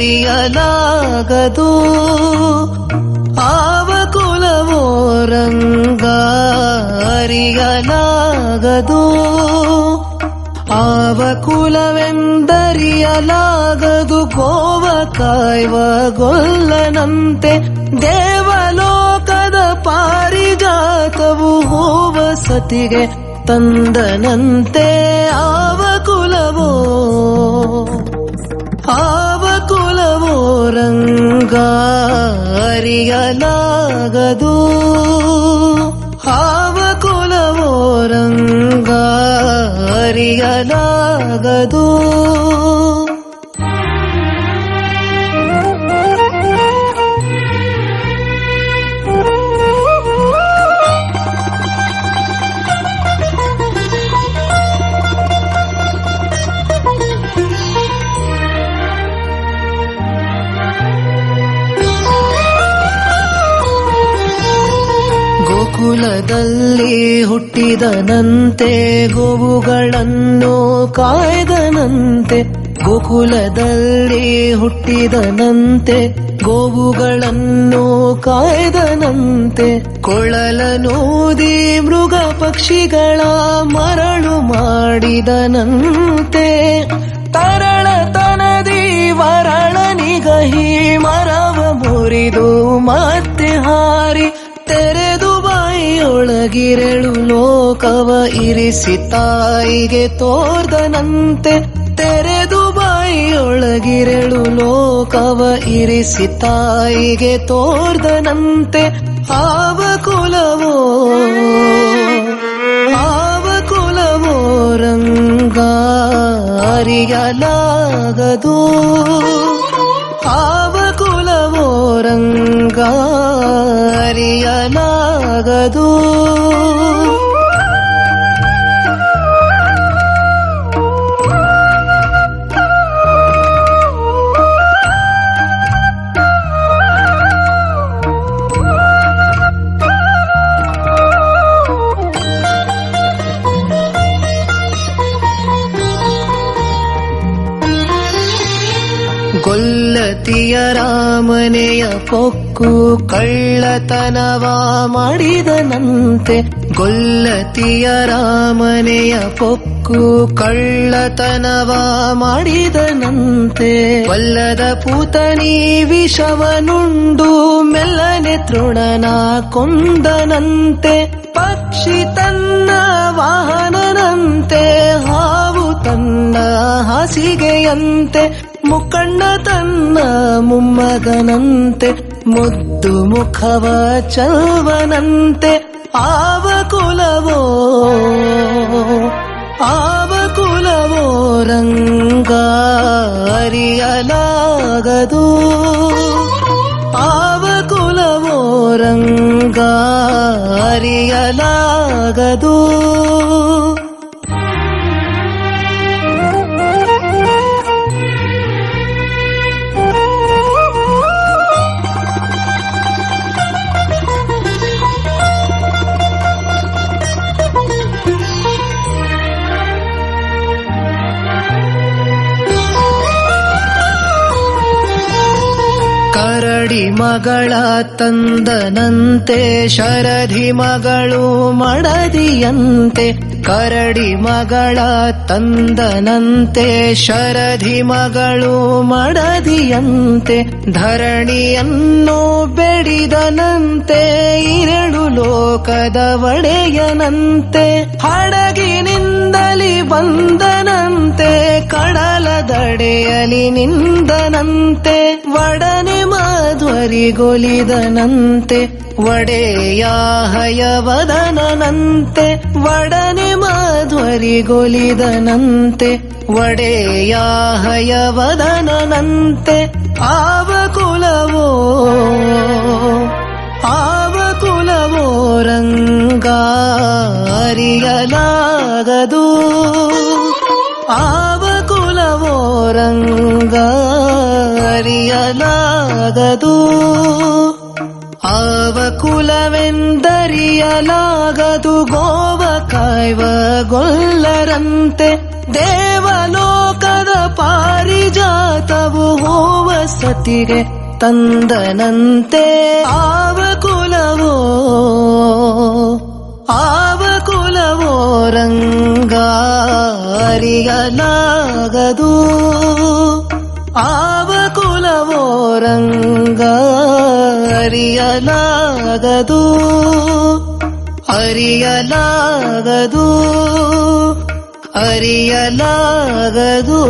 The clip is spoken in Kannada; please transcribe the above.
ಅರಿಯಲಾಗದು ಆವ ಕುಲವೋ ರಂಗ ಅರಿಯಲಾಗದು ಗೊಲ್ಲನಂತೆ ಕುಲವೆಂದರಿಯಲಾಗದು ಕೋವ ಕಾಯ್ವಗೊಲ್ಲನಂತೆ ದೇವಲೋಕದ ಪಾರಿಜಾತವು ಹೋವ ಸತಿಗೆ ತಂದನಂತೆ. ಆವಕುಲವೋ ಆ ಕುಲವೋ ರಂಗ ಅರಿಯಲಾಗದು ಆವ ಕುಲವೋ ರಂಗ ಗೋಕುಲದಲ್ಲಿ ಹುಟ್ಟಿದನಂತೆ ಗೋವುಗಳನ್ನು ಕಾಯ್ದನಂತೆ. ಗೋಕುಲದಲ್ಲಿ ಹುಟ್ಟಿದನಂತೆ ಗೋವುಗಳನ್ನು ಕಾಯ್ದನಂತೆ. ಕೊಳಲನೂದಿ ಮೃಗ ಪಕ್ಷಿಗಳ ಮರಳು ಮಾಡಿದನಂತೆ ತರಳತನದಿ ವರಳನಿಗಹಿ ಮರವ ಮುರಿದು ಮತ್ತೆ ಹಾರಿ ಬಾಯಿಯೊಳಗಿರಳು ಲೋಕವ ಇರಿಸಿ ತಾಯಿಗೆ ತೋರ್ದನಂತೆ ತೆರೆದು ಬಾಯಿಯೊಳಗಿರಳು ಲೋಕವ ಇರಿಸಿ ತಾಯಿಗೆ ತೋರ್ದನಂತೆ ಆವ ಕುಲವೋ ಆವ ಕುಲವೋ ರಂಗ ಅರಿಯಲಾಗದು ಗೊಲ್ಲತಿಯ ರಾಮನೆಯ ಪೊಕ್ಕು ಕಳ್ಳತನವ ಮಾಡಿದನಂತೆ ಕೊಲ್ಲತಿಯ ರಾಮನೆಯ ಪೊಕ್ಕು ಕಳ್ಳತನವ ಮಾಡಿದನಂತೆ ಕೊಲ್ಲದ ಪೂತನಿ ವಿಷವನುಂಡು ಮೆಲ್ಲನೆ ತೃಣನ ಕೊಂದನಂತೆ ಪಕ್ಷಿ ತನ್ನ ವಾಹನನಂತೆ, ಹಾವು ತನ್ನ ಹಾಸಿಗೆಯಂತೆ. ಮುಕ್ಕಣ್ಣ ತನ್ನ ಮೊಮ್ಮಗನಂತೆ ಮುದ್ದು ಮುಖವ ಚಲ್ವನಂತೆ ಆವ ಕುಲವೋ ಆವ ಕುಲವೋ ರಂಗ ಅರಿಯಲಾಗದು ಆವ ಕುಲವೋ ರಂಗ ಅರಿಯಲಾಗದು ಕರಡಿ ಮಗಳ ತಂದನಂತೆ ಶರಧಿ ಮಗಳು ಮಡದಿಯಂತೆ, ಕರಡಿ ಮಗಳ ತಂದನಂತೆ ಶರಧಿ ಮಗಳು ಮಡದಿಯಂತೆ, ಧರಣಿಯನ್ನು ಬೆಡಿದನಂತೆ, ಇರಳು ಲೋಕದ ಒಡೆಯನಂತೆ, ಹಡಗಿನಿಂದಲಿ ಬಂದನಂತೆ ಕಡಲ ದಡೆಯಲಿ ನಿಂದನಂತೆ, ಒಡನೆ ಮಾಧ್ವರಿಗೊಲಿದನಂತೆ ಒಡೆಯ ಹಯವದನಂತೆ ಒಡನೆ ಮಾಧ್ವರಿಗೊಲಿದನಂತೆ ಒಡೆಯ ಹಯವದನಂತೆ ಆವ ಕುಲವೋ ಆವ ಕುಲವೋ ರಂಗ ಅರಿಯಲಾಗದು ಆವ ಕುಲವೋ ರಂಗ ಅರಿಯಲಾಗದು ಆವ ಕುಲವೆಂದರಿಯಲಾಗದು ಗೋವ ಕಾಯ್ವ ಗೊಲ್ಲರಂತೆ ದೇವಲೋಕದ ಪಾರಿಜಾತವು ಹೋವ ಸತಿಗೆ ತಂದನಂತೆ. ಆವ ಕುಲವೋ ಆವ ಕುಲವೋ ರಂಗ ಅರಿಯಲಾಗದು ಆವ ಕುಲವೋ ರಂಗ ಅರಿಯಲಾಗದು ಅರಿಯಲಾಗದು ಅರಿಯಲಾಗದು